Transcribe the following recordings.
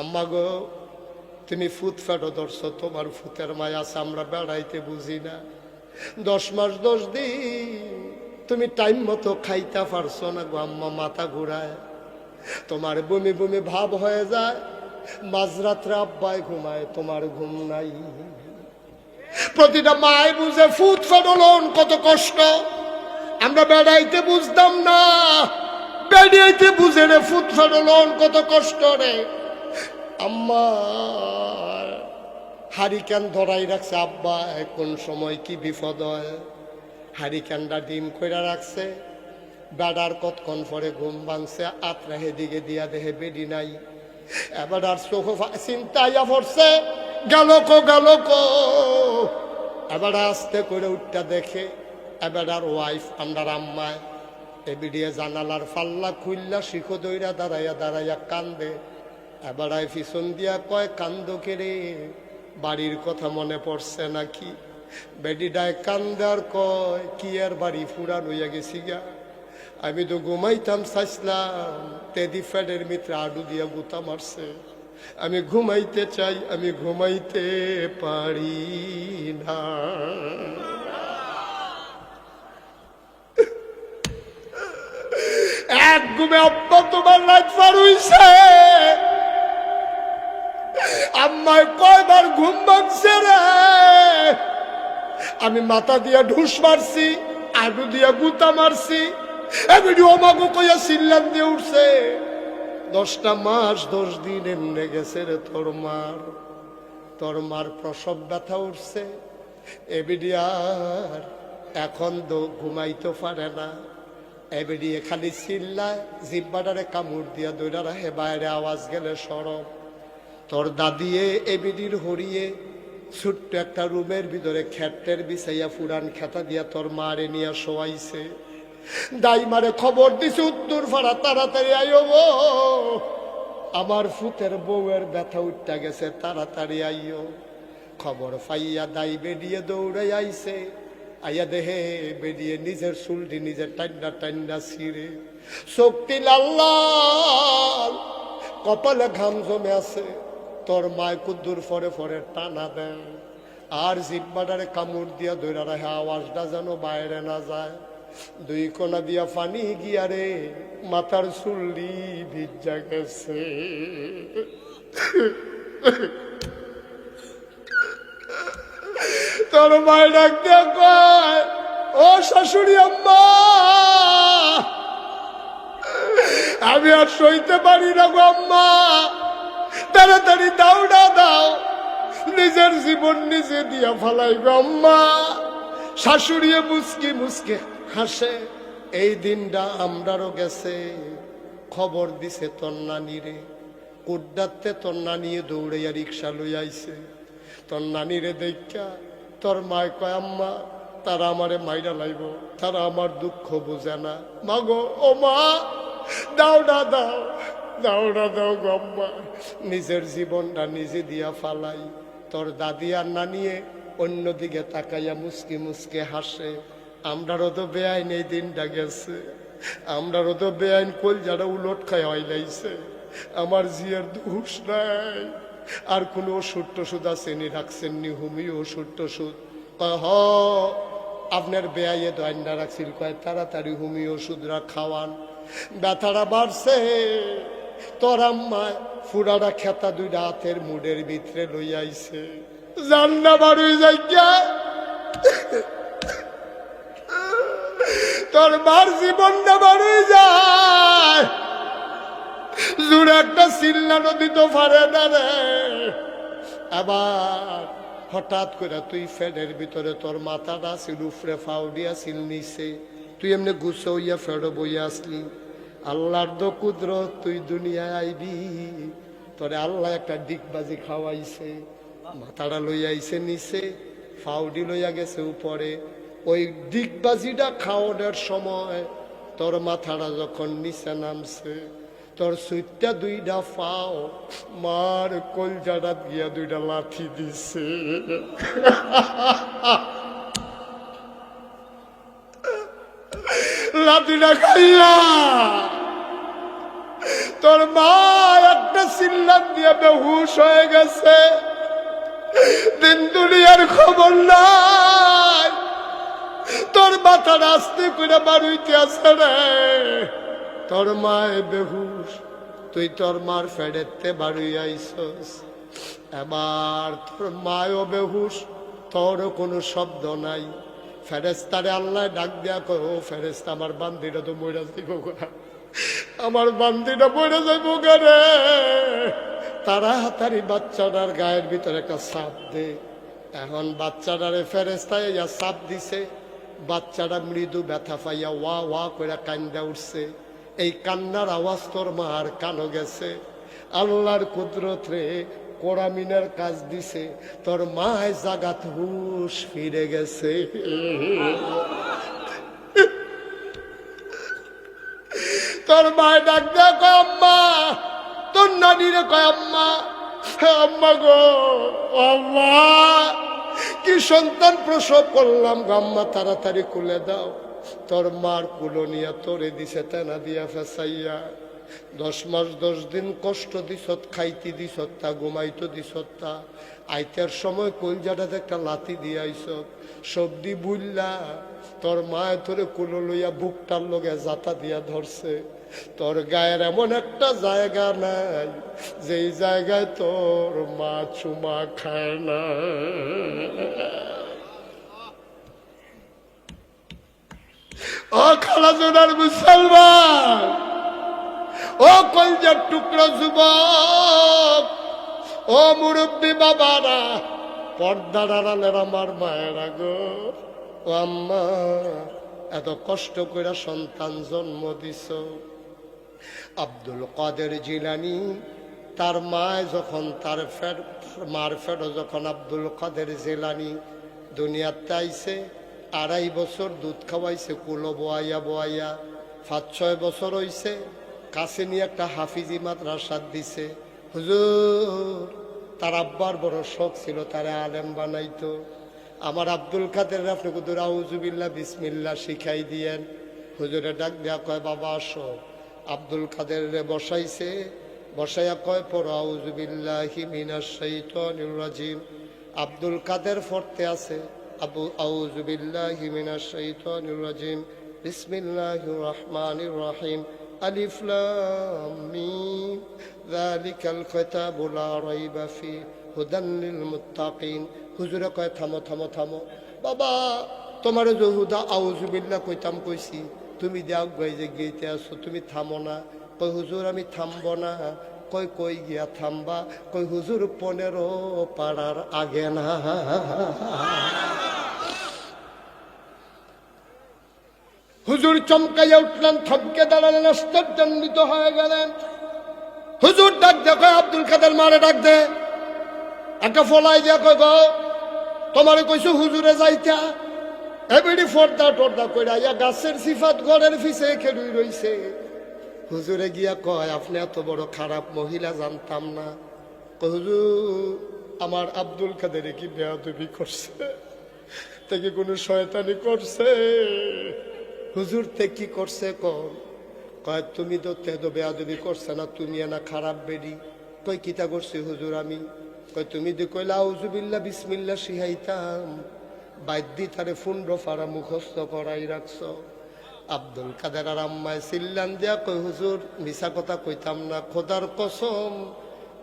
আম্মা গো তুমি ফুত ফেটো ধরছো, তোমার ফুতের মায় আছে, আমরা বেড়াইতে বুঝি না। দশ মাস, দশ দিন তুমি টাইম মতো খাইতে পারছ না গো আম্মা, মাথা ঘুরায়। তোমার বমি বমি ভাব হয়ে যায়, মাঝরাত্রে আব্বায় ঘুমায়, তোমার ঘুম নাই। প্রতিটা মায় বুঝে ফুট ফেটলন কত কষ্ট। আমরা বেড়াইতে বুঝতাম না বেড়াইতে বুঝে রে, ফুট ফেটলন কত কষ্ট রে। আম্মা হারিকেন ধরাই রাখছে, আব্বা কোন সময় কি বিপদ হয়? হারিকেনটা ডিম কইরা রাখছে, বেড়ার কতক্ষণ পরে ঘুম ভাঙছে আত্রা হেদিকে দিয়া দেহে বেডি নাই। এবার আর চোখ চিন্তাইয়া পড়ছে, গেল কো গেল কো। এবার আস্তে করে উঠটা দেখে, এবার আর ওয়াইফ আন্ডার আম্মায় এবিডিয়ে জানালার ফাল্লা খুললা, শিখো দইরা দাঁড়াইয়া দাঁড়াইয়া কান্দে। এবার আয় পিছন দিয়া কয়, কান্দ কেড়ে বাড়ির কথা মনে পড়ছে নাকি? বেডিডায় কান্দে আর কয়, কি আর বাড়ি ফুরান হইয়া গেছি গা? আমি তো ঘুমাইতাম চাইছিলাম তেদি ফ্যাডের মিত্র আডু দিয়া গুতা মারছে। আমি ঘুমাইতে চাই, আমি ঘুমাইতে পারি না। এক ঘুমে আব্বা তোমার রাত পার হইছে। আম্মায় কয়বার ঘুম ভাঙছে রে? আমি মাথা দিয়া ঢুস মারছি আডু দিয়া গুতা মারছি। এমনি অমাগো দিয়ে উঠছে। দশটা দশ গেছে রে তোর তোর ব্যথা উঠছে। এবিডিয়ার এখন তো ঘুমাইতে পারে না। এবিডিয়ে খালি চিল্লায় জিব্বাটারে কামড় দিয়া দৈরা হে বাইরে আওয়াজ গেলে সরব তোর দাদিয়ে, এবিডির হরিয়ে, ছোট্ট একটা রুমের ভিতরে খ্যাটের বিছাইয়া ফুরান খেতা দিয়া তোর মারে নিয়ে শোয়াইছে। দাই মারে খবর দিছে, উত্তর ফাড়া, তাড়াতাড়ি আইও গো আমার ফুতের বউয়ের ব্যথা উঠটা গেছে, তাড়াতাড়ি আইও খবর পাইয়া দাই বেরিয়ে দৌড়ে আইছে। আইয়া দেহে বেরিয়ে নিজের চুলটি নিজের টান্ডা টান্ডা ছিঁড়ে। শক্তি লাল, কপালে ঘাম জমে আছে। তোর মায় কুদ্দুর ফরে ফরে টানা দেয়। আর জিব্বাটারে কামড় দিয়া ধরে রাখে আওয়াজটা যেন বাইরে না যায়। দুই কোনা দিয়া পানি গিয়া রে, মাথার চুল্লি ভিজা গেছে। তোর মায় ডাক দিয়া কয়, ও শাশুড়ি আম্মা, আমি আর সইতে পারি না গো আম্মা। তাড়াতাড়ি দাওড়া দাও। নিজের জীবন নিজে দিয়া ফালাই গো আম্মা। শাশুড়িয়ে মুসকি মুসকে হাসে, এই দিনটা আমরারও গেছে। খবর দিছে তোর নানিরে কুড্ডাতে তোর নানিয়ে দৌড়াইয়া রিক্সা লই আইছে। তোর নানিরে দেখা তোর মায় কয়, আম্মা, তারা আমারে মাইরা লাইব। তারা আমার দুঃখ বুঝে না। মাগো, ও মা দাওড়া দাও। দাওড়া দাও গম্মা নিজের জীবনটা নিজে দিয়া ফালাই। তোর দাদি আর নানিয়ে অন্যদিকে তাকাইয়া মুসকি মুসকে হাসে। আমরারও তো বেআইন এই দিনটা গেছে। আমরারও তো বেআইন কল যারা উলট খায় হইলাইছে আমার জিয়ার দুষ নাই। আর কোনো ওষুধ টষুধ আসেনি রাখছেন নি হুমি ওষুধ টষুধ। কয় হ আপনার বেআইয়ে তো আইনটা রাখছিল, কয় তাড়াতাড়ি হুমি ওষুধরা খাওয়ান। ব্যথাটা বাড়ছে। তোর আম্মায় ফুরাটা খেতা দুইটা হাতের মুডের ভিতরে লই আইছে। জান্না বাড়ি যাইয়া তোর মার জীবনটা বাড়ি যায়। জুড়ে একটা চিল্লানো দিতে পারে না রে। আবার হঠাৎ করে তুই ফেডের ভিতরে তোর মাথাটা ছিল উফরে ফাউডিয়া ছিল নিচে। তুই এমনি গুছো হইয়া ফেডো বইয়া আসলি। আল্লাহর দো কুদরত, তুই দুনিয়ায় আইবি। তোরে আল্লাহ একটা ডিগবাজি খাওয়াইছে, মাথাটা লইয়া আইছে নিচে, ফাউডি লইয়া গেছে উপরে। ওই ডিগবাজিটা খাওয়ানোর সময় তোর মাথাটা যখন নিচে নামছে, তোর সুইটটা দুইটা পাও মার কলজাটা দিয়া দুইটা লাঠি দিছে। লাঠিটা খাইয়া তোর মা একটা চিল্লান দিয়ে বেহুশ হয়ে গেছে। দিন দুনিয়ার খবর নাই। তোর মাথা রাস্তে করে বাড়িতে আছে রে। তোর মায় বেহুশ। তুই তোর মার ফেডেতে বাড়ি আইসস। এবার তোর মায়ও বেহুশ। তোরও কোনো শব্দ নাই। ফেরেস্তারে আল্লাহ ডাক দেয়া কো ও ফেরেস্তা আমার বান্দিটা তো মরে যাইব গোনা আমার বান্দিটা মরে যাইব রে। তাড়াতাড়ি বাচ্চাটার গায়ের ভিতরে একটা সাপ দে। এখন বাচ্চাটারে ফেরেস্তায় ইয়া সাপ দিছে। বাচ্চাটা মৃদু ব্যথা পাইয়া ওয়া ওয়া করে কান্দা উঠছে। এই কান্নার আওয়াজ তোর মার কানো গেছে। আল্লাহর কুদরত রে কোরামিনের কাজ দিছে, তোর মায় জাগাত হুশ ফিরে গেছে। তোর মায় ডাক কয় আম্মা, তোর নানিরে কয় আম্মা গো, আম্মা, কি সন্তান প্রসব করলাম গো আম্মা, তাড়াতাড়ি কুলে দাও। তোর মার কুলো নিয়ে তোরে দিছে, তেনা দিয়া ফেসাইয়া। দশ মাস, দশ দিন কষ্ট দিছত, খাইতে দিছত, তা ঘুমাইতো দিছত, তা আইতার সময় কলজাটাতে একটা লাথি দিয়ে আইসত। সবদি বুল্লা তোর মায় তোরে কুলো লইয়া বুকটার লগে জাতা দিয়া ধরছে। তোর গায়ের এমন একটা জায়গা নাই, যেই জায়গায় তোর মা চুমা খায় না। ও খালাজোনার মুসলমান! ও কলজার টুকরো যুবক, ও মুরব্বী বাবারা, পর্দার আড়ালের আমার মায়েরা গো। ও আম্মা, এত কষ্ট করে সন্তান জন্ম দিছ। আব্দুল কাদের জিলানি, তার মায় যখন তার ফের, মার ফেরো যখন আব্দুল কাদের জিলানি দুনিয়াতে আইছে, আড়াই বছর দুধ খাওয়াইছে, কুলো বোয়াইয়া বোয়াইয়া, পাঁচ ছয় বছর হইছে কাছে নিয়ে একটা হাফিজি মাদ্রাসার দিছে। হুজুর, তার আব্বার বড় শখ ছিল, তারা আলেম বানাইতো। আমার আব্দুল কাদের আপনি কুদুর আউজুবিল্লা বিসমিল্লা শিখাই দিয়েন। হুজুরে ডাক দেয়া কয়, বাবা, আসো। আব্দুল কাদের বসাইছে। বসাইয়া কয় পর আউজুবিল্লাহি মিনাশ শাইতানির রাজিম। আব্দুল কাদের ফরতে আছে, আবু আউজুবিল্লাহি মিনাশ শাইতানির রাজিম। বিসমিল্লাহির রহমানির রহিম। আলিফ লাম মিম যালিকাল কিতাবু লা রাইবা ফি হুদান লিল মুত্তাকিন হুজুরে কয়, থামো থামো থামো। বাবা, তোমার যে হুদা আউজুবিল্লাহ কইতাম কইছি, তুমি দেও গই যে গেইতে আসো, তুমি থামো না। কই হুজুর, আমি থামবো না। কই কই গিয়া থামবা? কই হুজুর, পনেরো পাড়ার আগে না। হুজুর চমকাইয়া উঠলেন, থমকে দাঁড়ালেন, আশ্চর্যান্বিত হয়ে গেলেন। হুজুর ডাক দেখো আব্দুল কাদের মারে ডাক দে। একটা ফলাই দিয়া কই গো, তোমারে কইছো হুজুরে যাইতা। এবিডি ফর্দা টর্দা কইরা ইয়া গাছের সিফাত ঘরের ফিসে খেলুই রইছে। হুজুরে গিয়া কয়, আপনি এত বড় খারাপ মহিলা, জানতাম না। হুজুর, আমার আব্দুল কাদের কি বেয়াদবি করছে? থেকে কোনো শয়তানি করছে? হুজুর তে কি করছে কন কয়, তুমি তো তে তো বেয়াদবি করছে না, তুমি না খারাপ বেরি কই কিতা করছি হুজুর আমি? কয়, তুমি দি কইলা আউজুবিল্লা বিসমিল্লা শিহাইতাম। বাদ্যি তারে ফুন্ড ফাড়া মুখস্থ করাই রাখছ। আব্দুল কাদের আর আম্মায় সিল্লান দিয়া কই হুজুর মিশা কথা কইতাম না, খোদার কসম,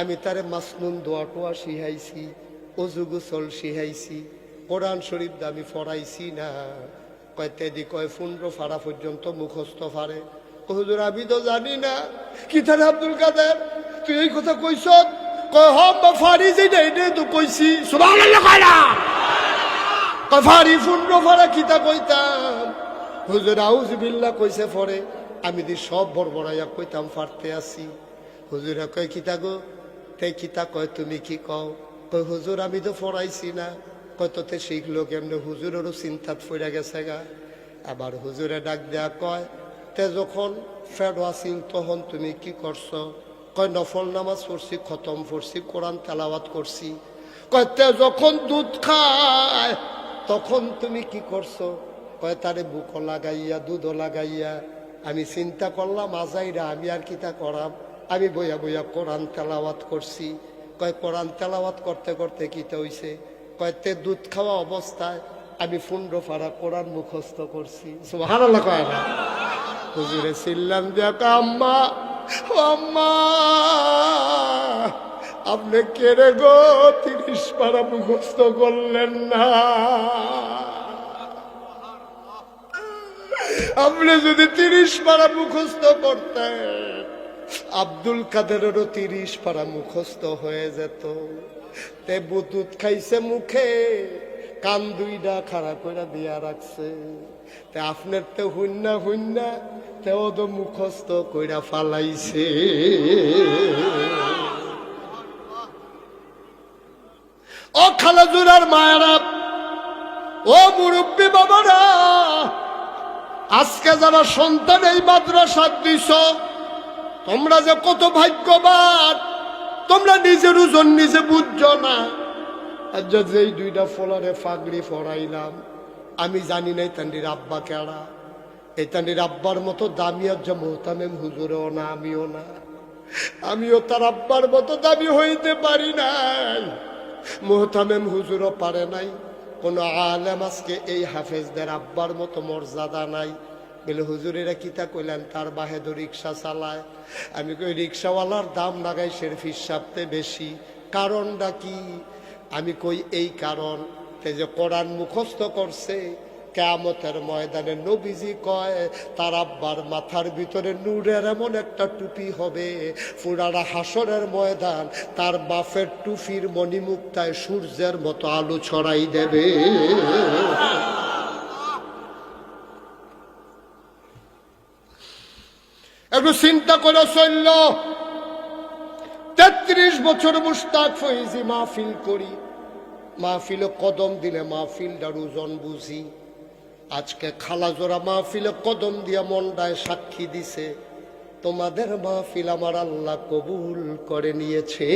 আমি তারে মাসনুন দোয়া টোয়া শিহাইছি, অজু গোসল শিহাইছি, কোরআন শরীফ আমি ফরাইছি না। কয় তেদি কয় ফুন্ড ফাড়া পর্যন্ত মুখস্থ ফারে কয়, হুজুর আমি তো জানি না। কি তারে আব্দুল কাদের? তুই এই কথা কইছ? কয় হম বা ফারি যেটা এটাই তো কইছি। কয় না। কয় ফারি ফুন্ড ফাড়া কিতা কইতাম? হুজুর আউজ বিল্লা কইছে পরে। আমি দি সব বড়বড়াইয়া কইতাম ফারতে আসি। হুজুরে কয় কিতা গো? তে কিতা কয় তুমি কি কও? কয় হুজুর আমি তো পড়াইছি না। কয় তোতে শিখলো কেমনে হুজুরেরও চিন্তাত ফইরা গেছে গা। আবার হুজুরে ডাক দেয়া কয়, তে যখন ফেড আসিল তখন তুমি কি করছ? কয়, নফল নামাজ পড়ছি, খতম পড়ছি, কোরআন তেলাওয়াত করছি। কয়, তে যখন দুধ খায়, তখন তুমি কি করছ? কয়, তারে বুকো লাগাইয়া, দুধও লাগাইয়া, আমি চিন্তা করলাম, আজাইরা আমি আর কিতা করাম? আমি বইয়া বইয়া কোরআন তেলাওয়াত করছি। কয়, কোরআন তেলাওয়াত করতে করতে কিতে হইছে? কয় দুধ খাওয়া অবস্থায় আমি ফুন্ড ফাড়া কোরআন মুখস্থ করছি। সুবহানাল্লাহ কয় না? হুজুরে চিল্লাম কয়, আম্মা আম্মা আপনি কেড়ে গো? তিরিশ পারা মুখস্থ করলেন না। আপনি যদি তিরিশ পারা মুখস্থ করতেন আব্দুল কাদেরেরও তিরিশ পারা মুখস্থ হয়ে যেত। তে বুতুত খাইছে মুখে, কান দুইটা খাড়া করে দিয়া রাখছে। তে আপনার তো হুন্না হুন্না তেও তো মুখস্থ কইরা ফালাইছে। ও খালাজুরার মায়েরা, ও মুরব্বী বাবারা, আজকে যারা সন্তান এই মাদ্রাসা দিছ, তোমরা যে কত ভাগ্যবান তোমরা নিজের ওজন নিজে বুঝছ না। যে যেই দুইটা ফলারে ফাগড়ি ফরাইলাম আমি জানি নাই তান্ডির আব্বা কেড়া। এই তান্ডির আব্বার মতো দামি যে মোহতামেম হুজুরেও না, আমিও না। আমিও তার আব্বার মতো দামি হইতে পারি নাই। মোহতামেম হুজুরও পারে নাই। কোনো আলেম আজকে এই হাফেজদের আব্বার মতো মর্যাদা নাই। বলে হুজুরেরা কিতা কইলেন? তার বাহেদ রিক্সা চালায়। আমি কই, রিক্সাওয়ালার দাম লাগাই সের ফিসাবতে বেশি। কারণটা কি? আমি কই, এই কারণ, তে যে কোরআন মুখস্থ করছে, কেয়ামতের ময়দানে নবীজি কয়, তার আব্বার মাথার ভিতরে নূরের এমন একটা টুপি হবে ফুরারা হাসরের ময়দান, তার বাফের টুপির মণিমুক্তায় সূর্যের মতো আলো ছড়াই দেবে। একটু চিন্তা করে চলল। তেত্রিশ বছর মুস্তাক ফৈজি মাহফিল করি। মাহফিলে কদম দিলে মাহফিলটার ওজন বুঝি। আজকে খালাজোড়া মাহফিলে কদম দিয়া মন্ডায় সাক্ষী দিছে। তোমাদের মাহফিল আমার আল্লাহ কবুল করে নিয়েছে।